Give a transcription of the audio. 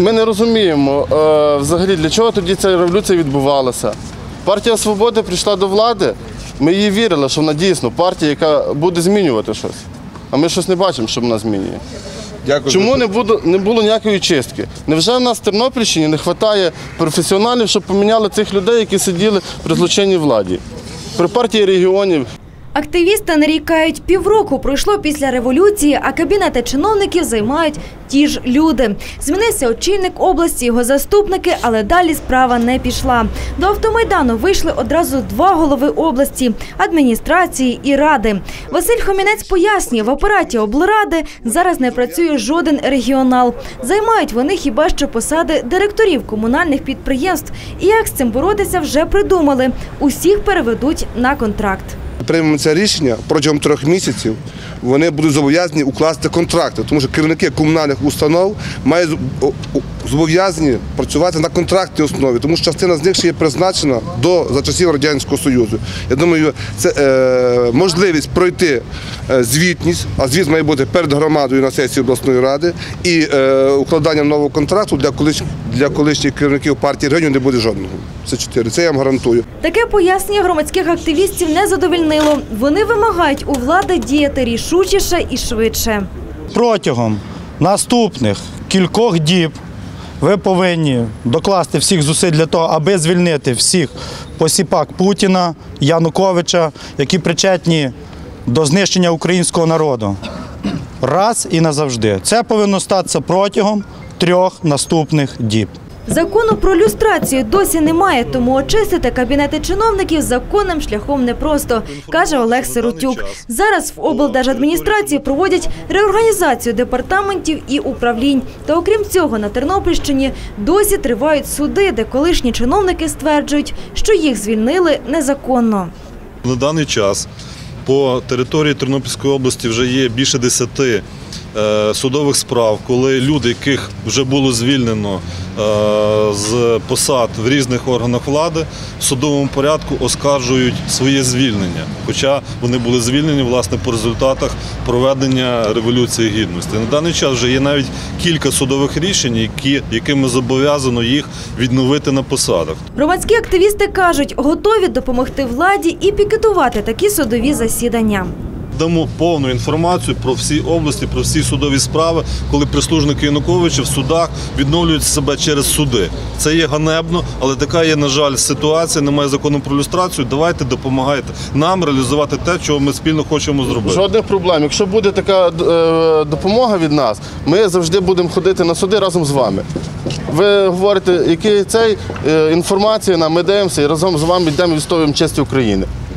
Ми не розуміємо е, взагалі, для чого тоді ця революція відбувалася. Партія Свободи прийшла до влади. Ми їй вірили, що вона дійсно партія, яка буде змінювати щось. А ми щось не бачимо, що вона змінює. Дякую. Чому не було, не було ніякої чистки? Невже в нас в Тернопільщині не вистачає професіоналів, щоб поміняли цих людей, які сиділи при злочинній владі? При партії регіонів. Активісти нарікають, півроку пройшло після революції, а кабінети чиновників займають ті ж люди. Змінився очільник області, його заступники, але далі справа не пішла. До автомайдану вийшли одразу два голови області адміністрації і ради. Василь Хомінець пояснює, в апараті облради зараз не працює жоден регіонал. Займають вони хіба що посади директорів комунальних підприємств. І як з цим боротися вже придумали. Усіх переведуть на контракт. Приймемо це рішення протягом трьох місяців. Вони будуть зобов'язані укласти контракти, тому що керівники комунальних установ мають зобов'язані працювати на контрактній основі, тому що частина з них ще є призначена до за часів радянського союзу. Я думаю, це е, можливість пройти звітність, а звіт має бути перед громадою на сесії обласної ради, і е, укладання нового контракту для колиш для колишніх керівників партії регіонів не буде жодного. Це чотири. Це я вам гарантую. Таке пояснення громадських активістів не задовільнило. Вони вимагають у влади діяти рішучіше і швидше. протягом наступних кількох діб ви повинні докласти всіх зусиль для того, аби звільнити всіх посіпак Путіна, Януковича, які причетні до знищення українського народу. Раз і назавжди. Це повинно статися протягом трьох наступних діб. Закону про люстрацію досі немає, тому очистити кабінети чиновників законним шляхом непросто, каже Олег Сиротюк. Зараз в облдержадміністрації проводять реорганізацію департаментів і управлінь. Та окрім цього, на Тернопільщині досі тривають суди, де колишні чиновники стверджують, що їх звільнили незаконно. На даний час по території Тернопільської області вже є більше десяти е, судових справ, коли люди, яких вже було звільнено з посад в різних органах влади, в судовому порядку оскаржують своє звільнення. Хоча вони були звільнені власне по результатах проведення Революції Гідності. На даний час вже є навіть кілька судових рішень, які, якими зобов'язано їх відновити на посадах. Громадські активісти кажуть, готові допомогти владі і пікетувати такі судові засідання. Дамо повну інформацію про всі області, про всі судові справи, коли прислужники Януковича в судах відновлюють себе через суди. Це є ганебно, але така є, на жаль, ситуація. Немає закону про люстрацію. Давайте допомагайте нам реалізувати те, чого ми спільно хочемо зробити. Жодних проблем. Якщо буде така е, допомога від нас, ми завжди будемо ходити на суди разом з вами. Ви говорите, який цей е, інформація нам, ми дивимося і разом з вами йдемо і відстоюємо честь України.